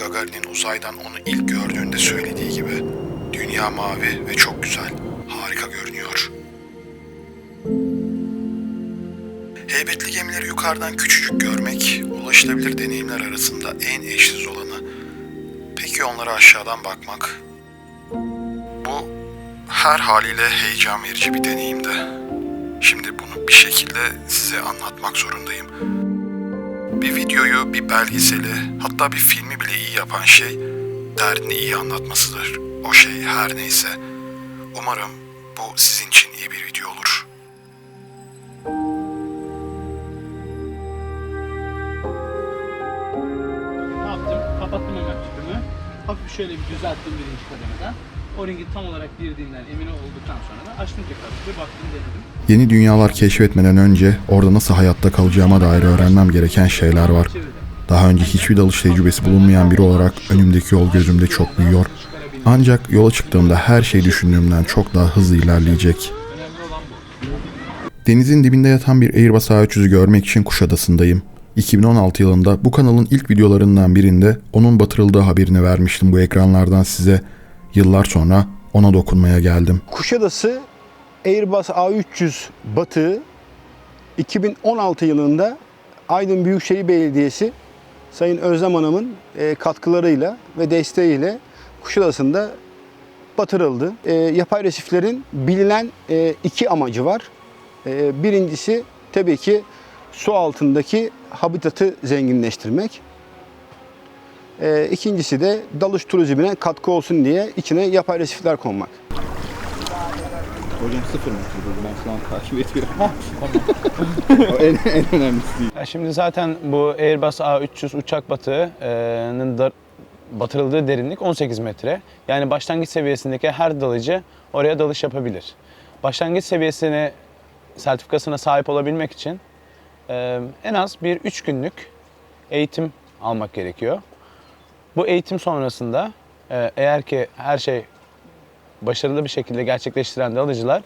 Gagarin'in uzaydan onu ilk gördüğünde söylediği gibi. Dünya mavi ve çok güzel. Harika görünüyor. Heybetli gemileri yukarıdan küçücük görmek, ulaşılabilir deneyimler arasında en eşsiz olanı. Peki onlara aşağıdan bakmak? Bu her haliyle heyecan verici bir deneyimdi. Şimdi bunu bir şekilde size anlatmak zorundayım. Bir videoyu, bir belgeseli, hatta bir filmi bile iyi yapan şey derdini iyi anlatmasıdır. O şey her neyse. Umarım bu sizin için iyi bir video olur. Ne yaptım? Kapattım hemen tüpümü. Hafif şöyle bir düzelttim birinci kademeden. O ringi tam olarak girdiğinden emin olduktan sonra da açtım tekrar tüpü, baktım denedim. Yeni dünyalar keşfetmeden önce orada nasıl hayatta kalacağıma dair öğrenmem gereken şeyler var. Daha önce hiçbir dalış tecrübesi bulunmayan biri olarak önümdeki yol gözümde çok büyüyor. Ancak yola çıktığımda her şey düşündüğümden çok daha hızlı ilerleyecek. Denizin dibinde yatan bir Airbus A300'ü görmek için Kuşadası'ndayım. 2016 yılında bu kanalın ilk videolarından birinde onun batırıldığı haberini vermiştim bu ekranlardan size. Yıllar sonra ona dokunmaya geldim. Kuşadası Airbus A300 batığı 2016 yılında Aydın Büyükşehir Belediyesi Sayın Özlem Hanım'ın e, katkılarıyla ve desteğiyle Kuşadası'nda batırıldı. E, yapay resiflerin bilinen e, iki amacı var. Birincisi tabii ki su altındaki habitatı zenginleştirmek. E, ikincisi de dalış turizmine katkı olsun diye içine yapay resifler konmak. Hocam sıfır metre dedi. Ben şu an takip ediyorum. o en, en önemlisi değil. Ya şimdi zaten bu Airbus A300 uçak batığının da batırıldığı derinlik 18 metre. Yani başlangıç seviyesindeki her dalıcı oraya dalış yapabilir. Başlangıç seviyesine sertifikasına sahip olabilmek için e, en az bir 3 günlük eğitim almak gerekiyor. Bu eğitim sonrasında e, eğer ki her şey başarılı bir şekilde gerçekleştiren dalıcılar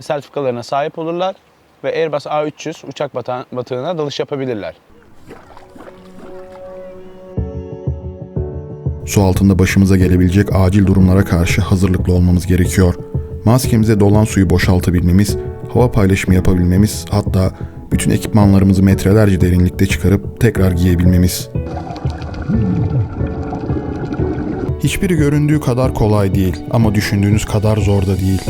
sertifikalarına sahip olurlar ve Airbus A300 uçak bata- batığına dalış yapabilirler. Su altında başımıza gelebilecek acil durumlara karşı hazırlıklı olmamız gerekiyor. Maskemize dolan suyu boşaltabilmemiz, hava paylaşımı yapabilmemiz, hatta bütün ekipmanlarımızı metrelerce derinlikte çıkarıp tekrar giyebilmemiz. Hiçbiri göründüğü kadar kolay değil ama düşündüğünüz kadar zor da değil.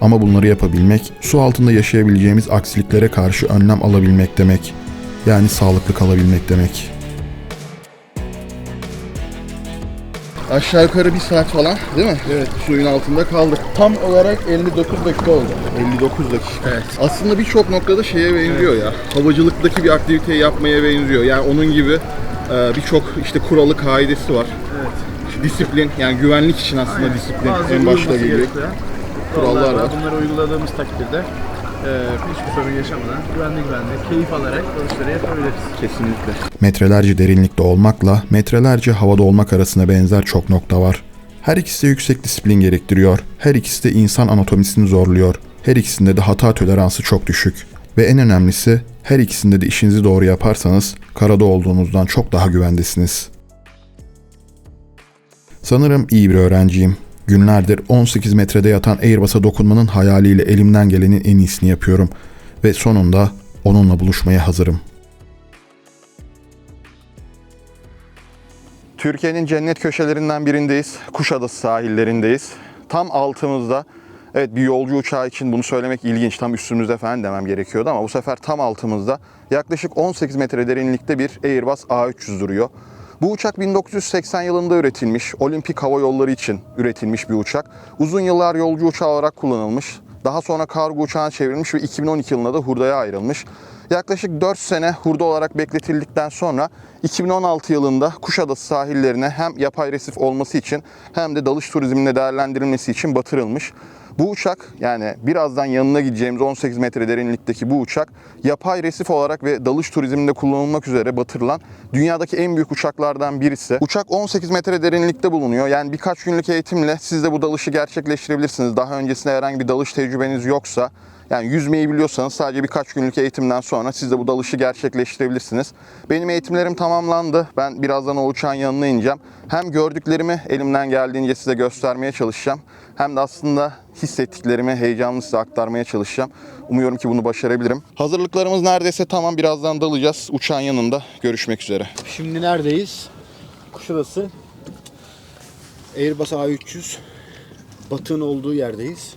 Ama bunları yapabilmek, su altında yaşayabileceğimiz aksiliklere karşı önlem alabilmek demek. Yani sağlıklı kalabilmek demek. Aşağı yukarı bir saat falan değil mi? Evet. Suyun altında kaldık. Tam olarak 59 dakika oldu. 59 dakika. Evet. Aslında birçok noktada şeye benziyor ya. Havacılıktaki bir aktiviteyi yapmaya benziyor. Yani onun gibi e, birçok işte kuralı kaidesi var. Evet. Disiplin yani güvenlik için aslında disiplin en başta geliyor. Kurallar var. Bunları uyguladığımız takdirde e, hiçbir sorun yaşamadan güvenli güvenli, keyif alarak dalışları yapabiliriz. Kesinlikle. Metrelerce derinlikte olmakla metrelerce havada olmak arasında benzer çok nokta var. Her ikisi de yüksek disiplin gerektiriyor. Her ikisi de insan anatomisini zorluyor. Her ikisinde de hata toleransı çok düşük. Ve en önemlisi her ikisinde de işinizi doğru yaparsanız karada olduğunuzdan çok daha güvendesiniz. Sanırım iyi bir öğrenciyim. Günlerdir 18 metrede yatan Airbus'a dokunmanın hayaliyle elimden gelenin en iyisini yapıyorum. Ve sonunda onunla buluşmaya hazırım. Türkiye'nin cennet köşelerinden birindeyiz. Kuşadası sahillerindeyiz. Tam altımızda Evet bir yolcu uçağı için bunu söylemek ilginç. Tam üstümüzde falan demem gerekiyordu ama bu sefer tam altımızda yaklaşık 18 metre derinlikte bir Airbus A300 duruyor. Bu uçak 1980 yılında üretilmiş, olimpik hava yolları için üretilmiş bir uçak. Uzun yıllar yolcu uçağı olarak kullanılmış. Daha sonra kargo uçağına çevrilmiş ve 2012 yılında da hurdaya ayrılmış. Yaklaşık 4 sene hurda olarak bekletildikten sonra 2016 yılında Kuşadası sahillerine hem yapay resif olması için hem de dalış turizmine değerlendirilmesi için batırılmış. Bu uçak yani birazdan yanına gideceğimiz 18 metre derinlikteki bu uçak yapay resif olarak ve dalış turizminde kullanılmak üzere batırılan dünyadaki en büyük uçaklardan birisi. Uçak 18 metre derinlikte bulunuyor. Yani birkaç günlük eğitimle siz de bu dalışı gerçekleştirebilirsiniz. Daha öncesinde herhangi bir dalış tecrübeniz yoksa yani yüzmeyi biliyorsanız sadece birkaç günlük eğitimden sonra siz de bu dalışı gerçekleştirebilirsiniz. Benim eğitimlerim tamamlandı. Ben birazdan o uçağın yanına ineceğim. Hem gördüklerimi elimden geldiğince size göstermeye çalışacağım. Hem de aslında hissettiklerimi heyecanlı size aktarmaya çalışacağım. Umuyorum ki bunu başarabilirim. Hazırlıklarımız neredeyse tamam. Birazdan dalacağız. Uçağın yanında görüşmek üzere. Şimdi neredeyiz? Kuşadası. Airbus A300 batığın olduğu yerdeyiz.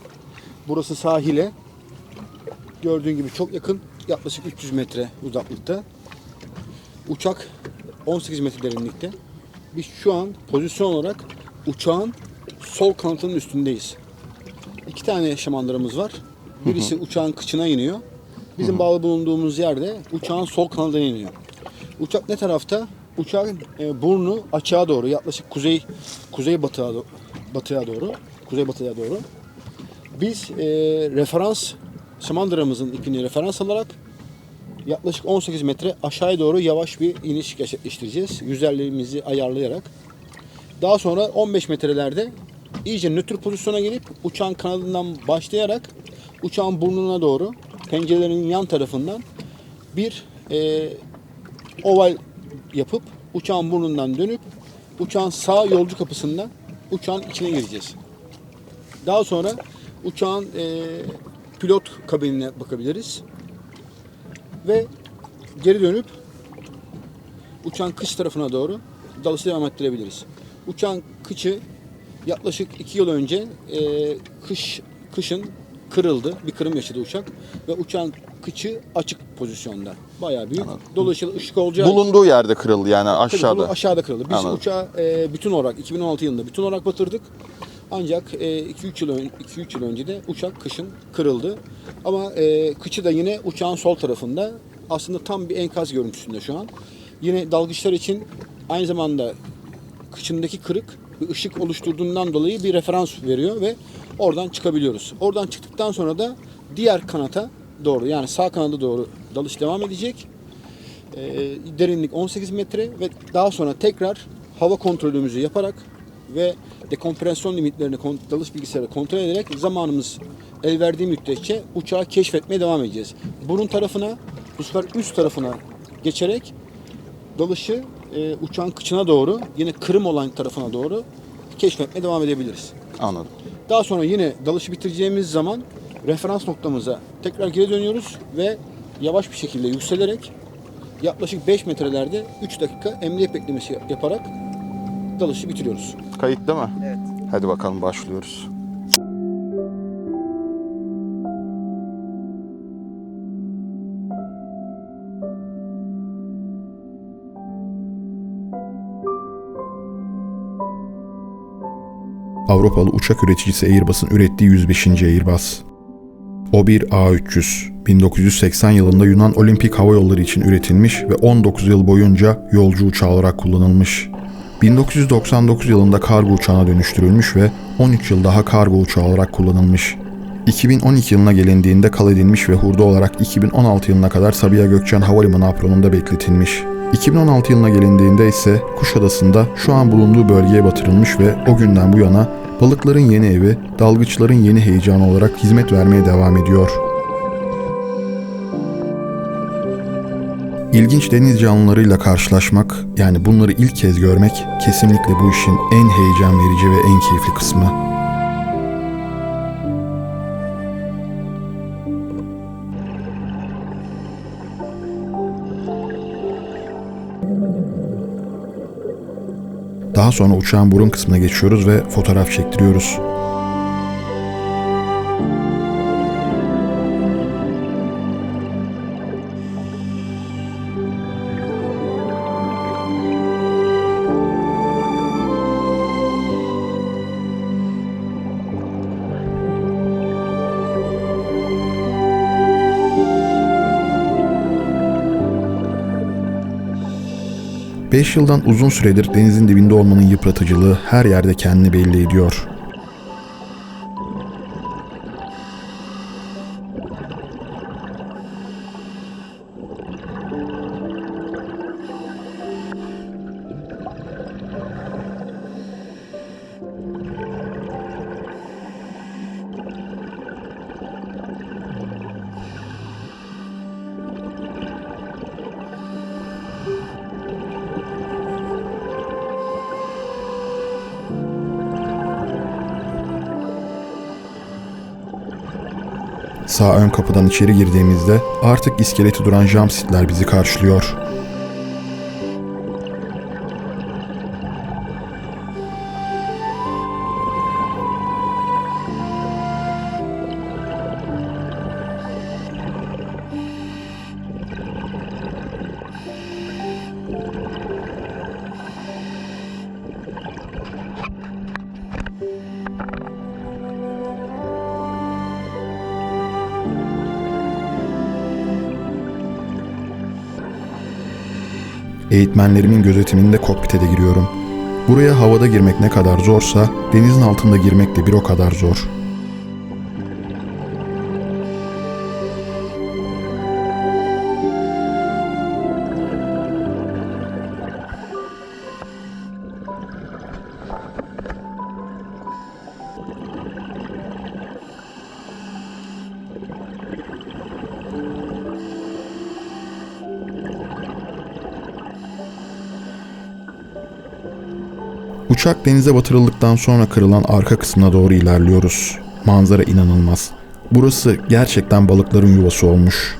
Burası sahile. Gördüğün gibi çok yakın. Yaklaşık 300 metre uzaklıkta. Uçak 18 metre derinlikte. Biz şu an pozisyon olarak uçağın sol kanatının üstündeyiz. İki tane şamandırımız var. Birisi uçağın kıçına iniyor. Bizim bağlı bulunduğumuz yerde uçağın sol kanadına iniyor. Uçak ne tarafta? Uçağın e, burnu açığa doğru yaklaşık kuzey kuzey batıya do- batıya doğru kuzey batıya doğru. Biz e, referans şamandıramızın ipini referans alarak yaklaşık 18 metre aşağıya doğru yavaş bir iniş gerçekleştireceğiz. Yüzerliğimizi ayarlayarak. Daha sonra 15 metrelerde iyice nötr pozisyona gelip uçağın kanadından başlayarak uçağın burnuna doğru pencerelerinin yan tarafından bir e, oval yapıp uçağın burnundan dönüp uçağın sağ yolcu kapısından uçağın içine gireceğiz. Daha sonra uçağın e, pilot kabinine bakabiliriz. Ve geri dönüp uçağın kış tarafına doğru dalışı devam ettirebiliriz. Uçağın kıçı yaklaşık iki yıl önce e, kış kışın kırıldı. Bir kırım yaşadı uçak ve uçağın kıçı açık pozisyonda. Bayağı büyük. Dolayısıyla ışık olacağı Bulunduğu yerde kırıldı yani Tabii aşağıda. bunu aşağıda kırıldı. Biz Anladım. uçağı e, bütün olarak 2016 yılında bütün olarak batırdık. Ancak 2-3 yıl ön- 2-3 yıl önce de uçak kışın kırıldı. Ama e, kıçı da yine uçağın sol tarafında. Aslında tam bir enkaz görüntüsünde şu an. Yine dalgıçlar için aynı zamanda kıçındaki kırık bir ışık oluşturduğundan dolayı bir referans veriyor ve oradan çıkabiliyoruz. Oradan çıktıktan sonra da diğer kanata doğru yani sağ kanada doğru dalış devam edecek. E, derinlik 18 metre ve daha sonra tekrar hava kontrolümüzü yaparak ve dekompresyon limitlerini dalış bilgisayarı kontrol ederek zamanımız el verdiği müddetçe uçağı keşfetmeye devam edeceğiz. Burun tarafına bu sefer üst tarafına geçerek dalışı e, uçağın kıçına doğru yine kırım olan tarafına doğru keşfetmeye devam edebiliriz. Anladım. Daha sonra yine dalışı bitireceğimiz zaman referans noktamıza tekrar geri dönüyoruz ve yavaş bir şekilde yükselerek yaklaşık 5 metrelerde 3 dakika emniyet beklemesi yaparak dalışı bitiriyoruz. Kayıt değil mi? Evet. Hadi bakalım başlıyoruz. Avrupalı uçak üreticisi Airbus'un ürettiği 105. Airbus. O bir A300. 1980 yılında Yunan Olimpik Hava Yolları için üretilmiş ve 19 yıl boyunca yolcu uçağı olarak kullanılmış. 1999 yılında kargo uçağına dönüştürülmüş ve 13 yıl daha kargo uçağı olarak kullanılmış. 2012 yılına gelindiğinde kal edilmiş ve hurda olarak 2016 yılına kadar Sabiha Gökçen Havalimanı apronunda bekletilmiş. 2016 yılına gelindiğinde ise Kuşadası'nda şu an bulunduğu bölgeye batırılmış ve o günden bu yana balıkların yeni evi, dalgıçların yeni heyecanı olarak hizmet vermeye devam ediyor. İlginç deniz canlılarıyla karşılaşmak, yani bunları ilk kez görmek kesinlikle bu işin en heyecan verici ve en keyifli kısmı. Daha sonra uçağın burun kısmına geçiyoruz ve fotoğraf çektiriyoruz. Beş yıldan uzun süredir denizin dibinde olmanın yıpratıcılığı her yerde kendini belli ediyor. Sağ ön kapıdan içeri girdiğimizde artık iskeleti duran jam sitler bizi karşılıyor. Eğitmenlerimin gözetiminde kokpite de giriyorum. Buraya havada girmek ne kadar zorsa denizin altında girmek de bir o kadar zor. Uçak denize batırıldıktan sonra kırılan arka kısmına doğru ilerliyoruz. Manzara inanılmaz. Burası gerçekten balıkların yuvası olmuş.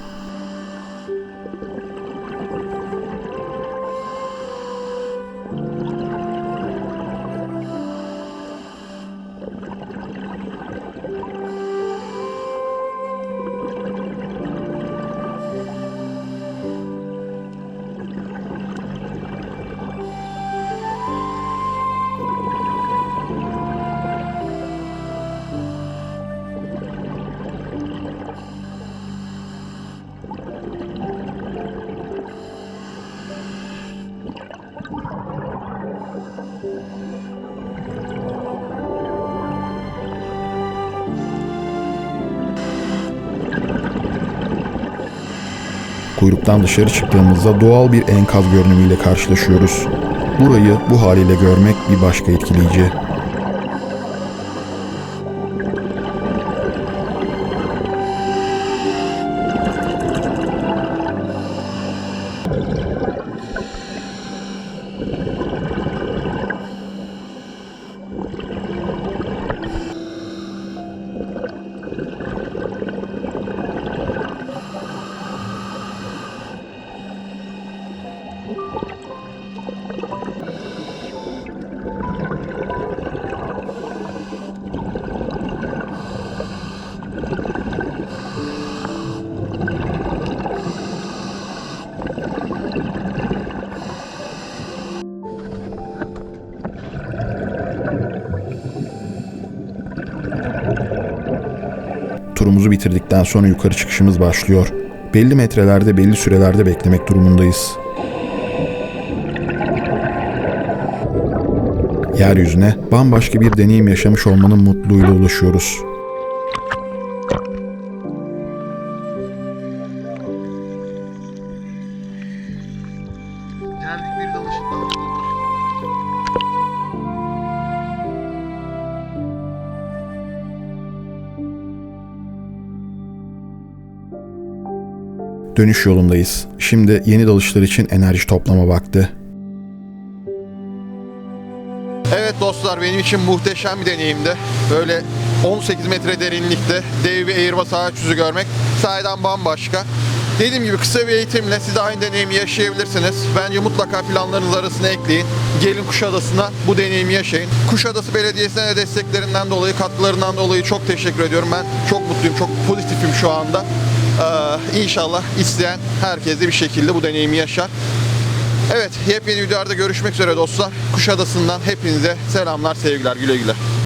Kuyruktan dışarı çıktığımızda doğal bir enkaz görünümüyle karşılaşıyoruz. Burayı bu haliyle görmek bir başka etkileyici. Turumuzu bitirdikten sonra yukarı çıkışımız başlıyor. Belli metrelerde belli sürelerde beklemek durumundayız. Yeryüzüne bambaşka bir deneyim yaşamış olmanın mutluluğuyla ulaşıyoruz. Dönüş yolundayız. Şimdi yeni dalışlar için enerji toplama vakti. Benim için muhteşem bir deneyimdi. Böyle 18 metre derinlikte dev bir Airbus A300'ü görmek sahiden bambaşka. Dediğim gibi kısa bir eğitimle siz de aynı deneyimi yaşayabilirsiniz. Bence mutlaka planlarınız arasına ekleyin. Gelin Kuşadası'na bu deneyimi yaşayın. Kuşadası Belediyesi'ne de desteklerinden dolayı, katkılarından dolayı çok teşekkür ediyorum. Ben çok mutluyum, çok pozitifim şu anda. Ee, inşallah isteyen herkes de bir şekilde bu deneyimi yaşar. Evet, yepyeni videolarda görüşmek üzere dostlar. Kuşadası'ndan hepinize selamlar, sevgiler, güle güle.